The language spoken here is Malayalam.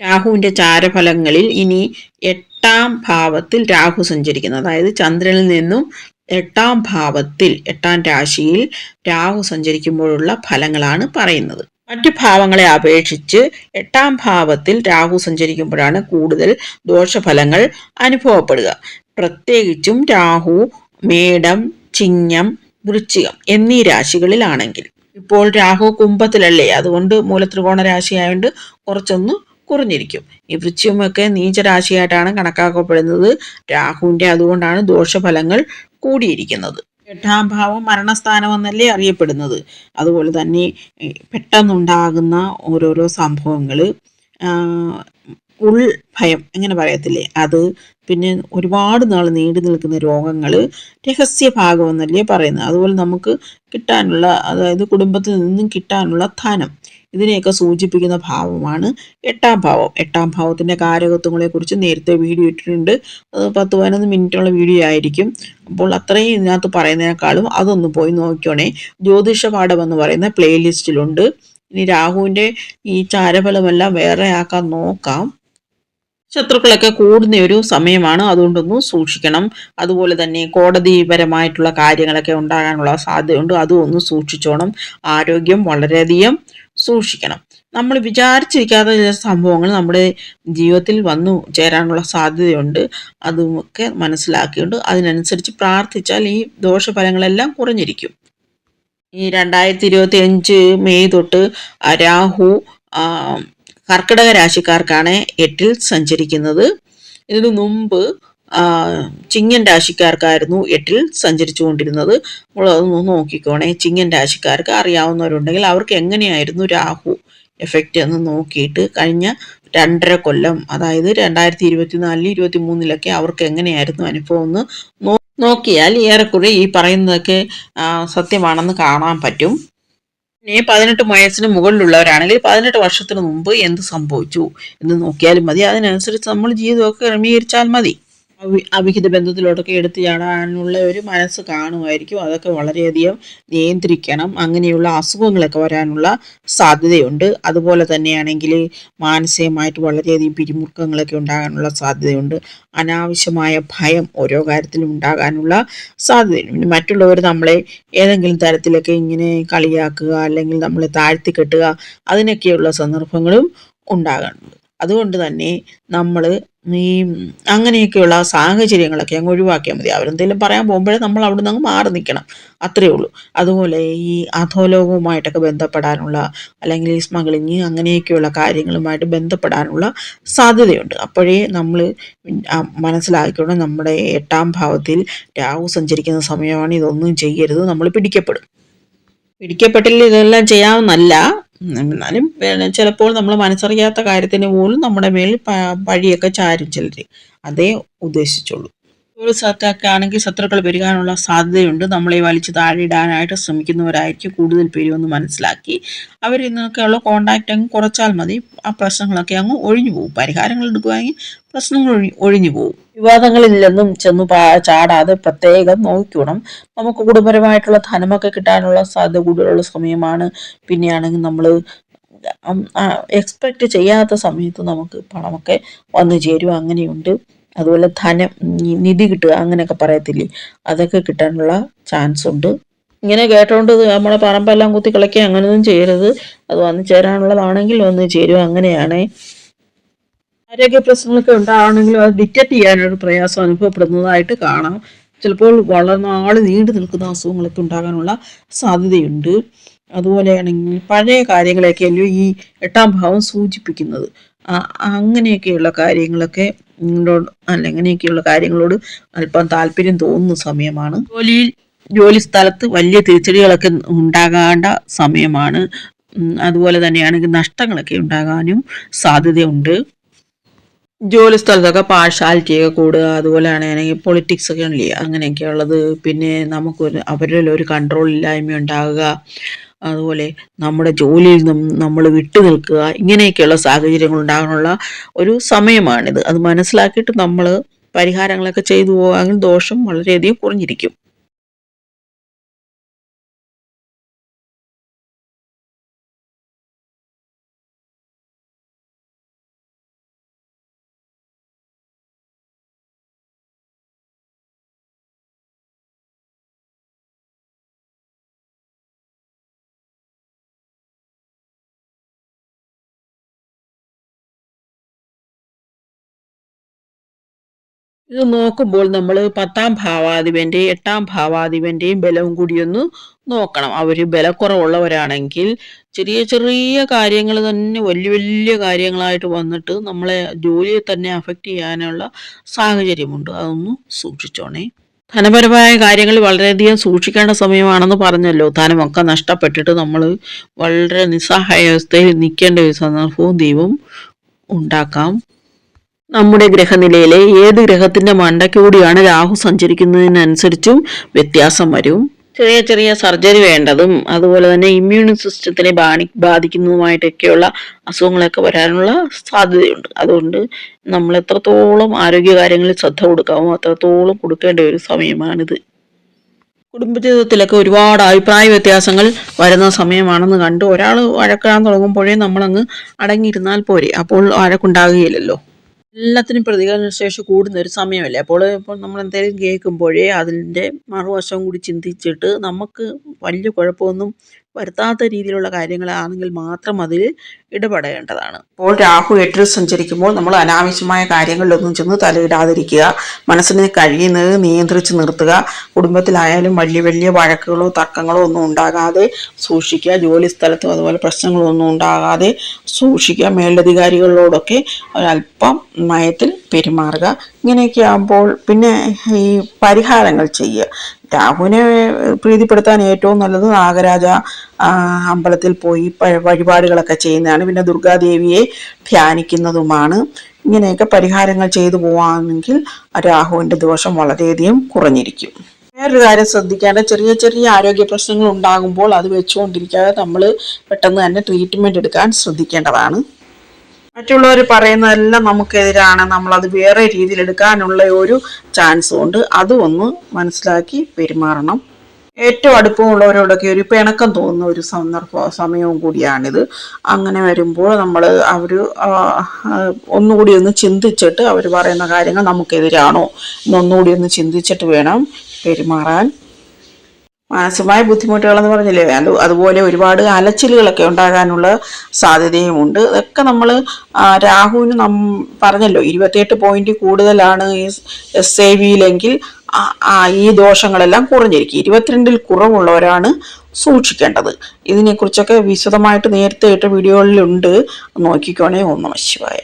രാഹുവിന്റെ ചാരഫലങ്ങളിൽ ഇനി എട്ടാം ഭാവത്തിൽ രാഹു സഞ്ചരിക്കുന്നു. അതായത് ചന്ദ്രനിൽ നിന്നും എട്ടാം ഭാവത്തിൽ എട്ടാം രാശിയിൽ രാഹു സഞ്ചരിക്കുമ്പോഴുള്ള ഫലങ്ങളാണ് പറയുന്നത്. മറ്റു ഭാവങ്ങളെ അപേക്ഷിച്ച് എട്ടാം ഭാവത്തിൽ രാഹു സഞ്ചരിക്കുമ്പോഴാണ് കൂടുതൽ ദോഷഫലങ്ങൾ അനുഭവപ്പെടുക. പ്രത്യേകിച്ചും രാഹു മേടം ചിങ്ങം വൃശ്ചികം എന്നീ രാശികളിലാണെങ്കിൽ. ഇപ്പോൾ രാഹു കുംഭത്തിലല്ലേ? അതുകൊണ്ട് മൂലത്രികോണ രാശിയായതുകൊണ്ട് കുറച്ചൊന്ന് കുറഞ്ഞിരിക്കും. ഈ വൃശ്ചികമൊക്കെ നീചരാശിയായിട്ടാണ് കണക്കാക്കപ്പെടുന്നത്. രാഹുവിന്റെ അതുകൊണ്ടാണ് ദോഷഫലങ്ങൾ കൂടിയിരിക്കുന്നത്. എട്ടാം ഭാവം മരണസ്ഥാനം എന്നല്ലേ അറിയപ്പെടുന്നത്. അതുപോലെ തന്നെ പെട്ടെന്നുണ്ടാകുന്ന ഓരോരോ സംഭവങ്ങൾ ഉൾ ഭയം അങ്ങനെ പറയത്തില്ലേ? അത് പിന്നെ ഒരുപാട് നാൾ നീണ്ടു നിൽക്കുന്ന രോഗങ്ങൾ രഹസ്യ ഭാഗം എന്നല്ലേ പറയുന്നത്. അതുപോലെ നമുക്ക് കിട്ടാനുള്ള അതായത് കുടുംബത്തിൽ നിന്നും കിട്ടാനുള്ള ധനം. ഇതിനെയൊക്കെ സൂചിപ്പിക്കുന്ന ഭാവമാണ് എട്ടാം ഭാവം. എട്ടാം ഭാവത്തിന്റെ കുറിച്ച് നേരത്തെ വീഡിയോ ഇട്ടിട്ടുണ്ട്. അത് പത്ത് പതിനൊന്ന് മിനിറ്റുള്ള വീഡിയോ ആയിരിക്കും. അപ്പോൾ അത്രയും ഇതിനകത്ത് പറയുന്നതിനേക്കാളും അതൊന്ന് പോയി നോക്കിയോണേ ജ്യോതിഷ പാഠം എന്ന് പറയുന്ന പ്ലേലിസ്റ്റിലുണ്ട് ഇനി രാഹുവിന്റെ ഈ ചാരഫലമെല്ലാം വേറെ ആക്കാൻ നോക്കാം. ശത്രുക്കളൊക്കെ കൂടുന്ന ഒരു സമയമാണ്. അതുകൊണ്ടൊന്നും സൂക്ഷിക്കണം. അതുപോലെ തന്നെ കോടതിപരമായിട്ടുള്ള കാര്യങ്ങളൊക്കെ ഉണ്ടാകാനുള്ള സാധ്യതയുണ്ട്. അതും ഒന്ന് സൂക്ഷിച്ചോണം. ആരോഗ്യം വളരെയധികം സൂക്ഷിക്കണം. നമ്മൾ വിചാരിച്ചിരിക്കാത്ത ചില സംഭവങ്ങൾ നമ്മുടെ ജീവിതത്തിൽ വന്നു ചേരാനുള്ള സാധ്യതയുണ്ട്. അതുമൊക്കെ മനസ്സിലാക്കിയുണ്ട് അതിനനുസരിച്ച് പ്രാർത്ഥിച്ചാൽ ഈ ദോഷഫലങ്ങളെല്ലാം കുറഞ്ഞിരിക്കും. ഈ രണ്ടായിരത്തി ഇരുപത്തി അഞ്ച് മെയ് തൊട്ട് രാഹു കർക്കിടക രാശിക്കാർക്കാണ് എട്ടിൽ സഞ്ചരിക്കുന്നത്. ഇതിനു മുമ്പ് ചിങ്ങൻ രാശിക്കാർക്കായിരുന്നു എട്ടിൽ സഞ്ചരിച്ചുകൊണ്ടിരുന്നത്. കൊണ്ടിരുന്നത് നമ്മളതൊന്ന് നോക്കിക്കോണേ. ചിങ്ങൻ രാശിക്കാർക്ക് അറിയാവുന്നവരുണ്ടെങ്കിൽ അവർക്ക് എങ്ങനെയായിരുന്നു രാഹു എഫക്റ്റ് എന്ന് നോക്കിയിട്ട് കഴിഞ്ഞ രണ്ടര കൊല്ലം അതായത് രണ്ടായിരത്തി ഇരുപത്തിനാലിൽ ഇരുപത്തി മൂന്നിലൊക്കെ അവർക്ക് എങ്ങനെയായിരുന്നു അനുഭവം എന്ന് നോക്കിയാൽ ഏറെക്കുറെ ഈ പറയുന്നതൊക്കെ സത്യമാണെന്ന് കാണാൻ പറ്റും. പിന്നെ പതിനെട്ട് വയസ്സിന് മുകളിലുള്ളവരാണെങ്കിൽ പതിനെട്ട് വർഷത്തിന് മുമ്പ് എന്ത് സംഭവിച്ചു എന്ന് നോക്കിയാലും മതി. അതിനനുസരിച്ച് നമ്മൾ ജീവിതമൊക്കെ ക്രമീകരിച്ചാൽ മതി. അവിഹിത ബന്ധത്തിലോട്ടൊക്കെ എടുത്തു ചാടാനുള്ള ഒരു മനസ്സ് കാണുമായിരിക്കും. അതൊക്കെ വളരെയധികം നിയന്ത്രിക്കണം. അങ്ങനെയുള്ള അസുഖങ്ങളൊക്കെ വരാനുള്ള സാധ്യതയുണ്ട്. അതുപോലെ തന്നെയാണെങ്കിൽ മാനസികമായിട്ട് വളരെയധികം പിരിമുറുക്കങ്ങളൊക്കെ ഉണ്ടാകാനുള്ള സാധ്യതയുണ്ട്. അനാവശ്യമായ ഭയം ഓരോ കാര്യത്തിലും ഉണ്ടാകാനുള്ള സാധ്യതയുണ്ട്. മറ്റുള്ളവർ നമ്മളെ ഏതെങ്കിലും തരത്തിലൊക്കെ ഇങ്ങനെ കളിയാക്കുക അല്ലെങ്കിൽ നമ്മളെ താഴ്ത്തി കെട്ടുക അതിനൊക്കെയുള്ള സന്ദർഭങ്ങളും ഉണ്ടാകാറുണ്ട്. അതുകൊണ്ട് തന്നെ നമ്മൾ ഈ അങ്ങനെയൊക്കെയുള്ള സാഹചര്യങ്ങളൊക്കെ അങ്ങ് ഒഴിവാക്കിയാൽ മതി. അവരെന്തെങ്കിലും പറയാൻ പോകുമ്പോഴേ നമ്മൾ അവിടെ നിന്ന് മാറി നിൽക്കണം അത്രയേ ഉള്ളൂ. അതുപോലെ ഈ അധോലോകവുമായിട്ടൊക്കെ ബന്ധപ്പെടാനുള്ള അല്ലെങ്കിൽ ഈ സ്മഗ്ലിങ് അങ്ങനെയൊക്കെയുള്ള കാര്യങ്ങളുമായിട്ട് ബന്ധപ്പെടാനുള്ള സാധ്യതയുണ്ട്. അപ്പോഴേ നമ്മൾ മനസ്സിലാക്കിക്കൊണ്ട് നമ്മുടെ എട്ടാം ഭാവത്തിൽ രാഹു സഞ്ചരിക്കുന്ന സമയമാണ് ഇതൊന്നും ചെയ്യരുത്. നമ്മൾ പിടിക്കപ്പെടും. പിടിക്കപ്പെട്ടില്ല ഇതെല്ലാം ചെയ്യാമെന്നല്ല എന്നാലും ചിലപ്പോൾ നമ്മൾ മനസ്സറിയാത്ത കാര്യത്തിന് പോലും നമ്മുടെ മേൽ പഴിയൊക്കെ ചാരും ചിലർ അതേ ഉദ്ദേശിച്ചുള്ളൂ. ഒരു അറ്റാക്ക് ആണെങ്കിൽ ശത്രുക്കൾ വരികാനുള്ള സാധ്യതയുണ്ട്. നമ്മളെ വലിച്ചു താഴെയിടാനായിട്ട് ശ്രമിക്കുന്നവരായിരിക്കും കൂടുതൽ പേരുമെന്ന് മനസ്സിലാക്കി. അവർ നിന്നൊക്കെയുള്ള കോണ്ടാക്റ്റ് അങ്ങ് കുറച്ചാൽ മതി. ആ പ്രശ്നങ്ങളൊക്കെ അങ്ങ് ഒഴിഞ്ഞു പോകും. പരിഹാരങ്ങൾ എടുക്കുകയാണെങ്കിൽ പ്രശ്നങ്ങൾ ഒഴി ഒഴിഞ്ഞു പോകും. വിവാദങ്ങളില്ലെന്നും ചെന്ന് ചാടാതെ പ്രത്യേകം നോക്കണം നമുക്ക് കുടുംബപരമായിട്ടുള്ള ധനമൊക്കെ കിട്ടാനുള്ള സാധ്യത കൂടുതലുള്ള സമയമാണ്. പിന്നെയാണെങ്കിൽ നമ്മൾ എക്സ്പെക്റ്റ് ചെയ്യാത്ത സമയത്ത് നമുക്ക് പണമൊക്കെ വന്നു ചേരും. അങ്ങനെയുണ്ട്. അതുപോലെ ധനം നിധി കിട്ടുക അങ്ങനെയൊക്കെ പറയത്തില്ലേ? അതൊക്കെ കിട്ടാനുള്ള ചാൻസ് ഉണ്ട്. ഇങ്ങനെ കേട്ടോണ്ട് നമ്മളെ പറമ്പെല്ലാം കുത്തി കളിക്കുക അങ്ങനെയൊന്നും ചെയ്യരുത്. അത് വന്നു ചേരാനുള്ളതാണെങ്കിൽ വന്ന് ചേരും അങ്ങനെയാണ്. ആരോഗ്യ പ്രശ്നങ്ങളൊക്കെ ഉണ്ടാവണമെങ്കിലും അത് ഡിറ്റക്ട് ചെയ്യാനൊരു പ്രയാസം അനുഭവപ്പെടുന്നതായിട്ട് കാണാം. ചിലപ്പോൾ വളരെ നാൾ നീണ്ടു നിൽക്കുന്ന അസുഖങ്ങളൊക്കെ ഉണ്ടാകാനുള്ള സാധ്യതയുണ്ട്. അതുപോലെയാണെങ്കിൽ പഴയ കാര്യങ്ങളൊക്കെയല്ലോ ഈ എട്ടാം ഭാവം സൂചിപ്പിക്കുന്നത്. അങ്ങനെയൊക്കെയുള്ള കാര്യങ്ങളൊക്കെ അല്ല ഇങ്ങനെയൊക്കെയുള്ള കാര്യങ്ങളോട് അല്പം താല്പര്യം തോന്നുന്ന സമയമാണ്. ജോലിയിൽ ജോലി സ്ഥലത്ത് വലിയ തിരിച്ചടികളൊക്കെ ഉണ്ടാകേണ്ട സമയമാണ്. അതുപോലെ തന്നെയാണെങ്കിൽ നഷ്ടങ്ങളൊക്കെ ഉണ്ടാകാനും സാധ്യതയുണ്ട്. ജോലി സ്ഥലത്തൊക്കെ പാഴ്ശാലിറ്റിയൊക്കെ കൂടുക അതുപോലെ ആണെങ്കിൽ പൊളിറ്റിക്സ് ഒക്കെ ഉണ്ടല്ലേ അങ്ങനെയൊക്കെ ഉള്ളത് പിന്നെ നമുക്കൊരു അവരിൽ ഒരു കൺട്രോൾ ഇല്ലായ്മ ഉണ്ടാകുക. അതുപോലെ നമ്മുടെ ജോലിയിൽ നിന്നും നമ്മൾ വിട്ടു നിൽക്കുക ഇങ്ങനെയൊക്കെയുള്ള സാഹചര്യങ്ങൾ ഉണ്ടാകാനുള്ള ഒരു സമയമാണിത്. അത് മനസ്സിലാക്കിയിട്ട് നമ്മൾ പരിഹാരങ്ങളൊക്കെ ചെയ്തു പോകാമെങ്കിൽ ദോഷം വളരെയധികം കുറഞ്ഞിരിക്കും. ഇത് നോക്കുമ്പോൾ നമ്മൾ പത്താം ഭാവാധിപന്റെയും എട്ടാം ഭാവാധിപന്റെയും ബലവും കൂടി ഒന്ന് നോക്കണം. അവർ ബലക്കുറവുള്ളവരാണെങ്കിൽ ചെറിയ ചെറിയ കാര്യങ്ങൾ തന്നെ വലിയ വലിയ കാര്യങ്ങളായിട്ട് വന്നിട്ട് നമ്മളെ ജോലിയെ തന്നെ അഫക്റ്റ് ചെയ്യാനുള്ള സാഹചര്യമുണ്ട്. അതൊന്ന് സൂക്ഷിച്ചോണേ. ധനപരമായ കാര്യങ്ങൾ വളരെയധികം സൂക്ഷിക്കേണ്ട സമയമാണെന്ന് പറഞ്ഞല്ലോ. ധനമൊക്കെ നഷ്ടപ്പെട്ടിട്ട് നമ്മൾ വളരെ നിസ്സഹായ അവസ്ഥയിൽ നിൽക്കേണ്ട ഒരു സന്ദർഭവും ദൈവം ഉണ്ടാക്കാം. നമ്മുടെ ഗ്രഹനിലയിലെ ഏത് ഗ്രഹത്തിന്റെ മണ്ടയ്ക്കൂടിയാണ് രാഹു സഞ്ചരിക്കുന്നതിനനുസരിച്ചും വ്യത്യാസം വരും. ചെറിയ ചെറിയ സർജറി വേണ്ടതും അതുപോലെ തന്നെ ഇമ്മ്യൂൺ സിസ്റ്റത്തിനെ ബാണി ബാധിക്കുന്നതുമായിട്ടൊക്കെയുള്ള അസുഖങ്ങളൊക്കെ വരാനുള്ള സാധ്യതയുണ്ട്. അതുകൊണ്ട് നമ്മൾ എത്രത്തോളം ആരോഗ്യകാര്യങ്ങളിൽ ശ്രദ്ധ കൊടുക്കാമോ അത്രത്തോളം കൊടുക്കേണ്ട ഒരു സമയമാണിത്. കുടുംബജീവിതത്തിലൊക്കെ ഒരുപാട് അഭിപ്രായ വ്യത്യാസങ്ങൾ വരുന്ന സമയമാണെന്ന് കണ്ട് ഒരാൾ വഴക്കാൻ തുടങ്ങുമ്പോഴേ നമ്മളങ്ങ് അടങ്ങിയിരുന്നാൽ പോരെ. അപ്പോൾ വഴക്കുണ്ടാകുകയില്ലല്ലോ എല്ലാത്തിനും പ്രതികരണ ശേഷി കൂടുന്ന ഒരു സമയമല്ലേ? അപ്പോൾ ഇപ്പോൾ നമ്മൾ എന്തെങ്കിലും കേൾക്കുമ്പോഴേ അതിന്റെ മറുവശം കൂടി ചിന്തിച്ചിട്ട് നമുക്ക് വലിയ കുഴപ്പമൊന്നും വരുത്താത്ത രീതിയിലുള്ള കാര്യങ്ങളാണെങ്കിൽ മാത്രം അതിൽ ഇടപെടേണ്ടതാണ്. ഇപ്പോൾ രാഹു എട്ടിൽ സഞ്ചരിക്കുമ്പോൾ നമ്മൾ അനാവശ്യമായ കാര്യങ്ങളിലൊന്നും ചെന്ന് തലയിടാതിരിക്കുക മനസ്സിനെ കഴിയുന്നത് നിയന്ത്രിച്ച് നിർത്തുക കുടുംബത്തിലായാലും വലിയ വലിയ വഴക്കുകളോ തർക്കങ്ങളോ ഒന്നും ഉണ്ടാകാതെ സൂക്ഷിക്കുക ജോലി സ്ഥലത്തും അതുപോലെ പ്രശ്നങ്ങളൊന്നും ഉണ്ടാകാതെ സൂക്ഷിക്കുക മേലധികാരികളോടൊക്കെ ഒരല്പം നയത്തിൽ പെരുമാറുക. ഇങ്ങനെയൊക്കെ ആകുമ്പോൾ പിന്നെ ഈ പരിഹാരങ്ങൾ ചെയ്യുക. രാഹുവിനെ പ്രീതിപ്പെടുത്താൻ ഏറ്റവും നല്ലത് നാഗരാജ അമ്പലത്തിൽ പോയി വഴിപാടുകളൊക്കെ ചെയ്യുന്നതാണ്. പിന്നെ ദുർഗാദേവിയെ ധ്യാനിക്കുന്നതുമാണ്. ഇങ്ങനെയൊക്കെ പരിഹാരങ്ങൾ ചെയ്തു പോവാണെങ്കിൽ രാഹുവിന്റെ ദോഷം വളരെയധികം കുറഞ്ഞിരിക്കും. വേറൊരു കാര്യം ശ്രദ്ധിക്കേണ്ട ചെറിയ ചെറിയ ആരോഗ്യ പ്രശ്നങ്ങൾ ഉണ്ടാകുമ്പോൾ അത് വെച്ചുകൊണ്ടിരിക്കാതെ നമ്മൾ പെട്ടെന്ന് തന്നെ ട്രീറ്റ്മെന്റ് എടുക്കാൻ ശ്രദ്ധിക്കേണ്ടതാണ്. മറ്റുള്ളവർ പറയുന്നതെല്ലാം നമുക്കെതിരാണ്. നമ്മളത് വേറെ രീതിയിൽ എടുക്കാനുള്ള ഒരു ചാൻസും ഉണ്ട്. അതും ഒന്ന് മനസ്സിലാക്കി പെരുമാറണം. ഏറ്റവും അടുപ്പമുള്ളവരോടൊക്കെ ഒരു പിണക്കം തോന്നുന്ന ഒരു സന്ദർഭ സമയവും കൂടിയാണിത്. അങ്ങനെ വരുമ്പോൾ നമ്മൾ അവർ ഒന്നുകൂടി ഒന്ന് ചിന്തിച്ചിട്ട് അവർ പറയുന്ന കാര്യങ്ങൾ നമുക്കെതിരാണോ? എന്നൊന്നുകൂടി ഒന്ന് ചിന്തിച്ചിട്ട് വേണം പെരുമാറാൻ. മാനസികമായ ബുദ്ധിമുട്ടുകളെന്ന് പറഞ്ഞില്ലേ? അത് അതുപോലെ ഒരുപാട് അലച്ചിലുകളൊക്കെ ഉണ്ടാകാനുള്ള സാധ്യതയും ഉണ്ട്. ഇതൊക്കെ നമ്മൾ രാഹുവിന് നം പറഞ്ഞല്ലോ ഇരുപത്തിയെട്ട് പോയിന്റ് കൂടുതലാണ് ഈ എസ് എ വിയിലെങ്കിൽ ഈ ദോഷങ്ങളെല്ലാം കുറഞ്ഞിരിക്കും. ഇരുപത്തിരണ്ടിൽ കുറവുള്ളവരാണ് സൂക്ഷിക്കേണ്ടത്. ഇതിനെക്കുറിച്ചൊക്കെ വിശദമായിട്ട് നേരത്തെ ഇട്ട വീഡിയോകളിലുണ്ട്. നോക്കിക്കോണേ. നമ ശിവായ.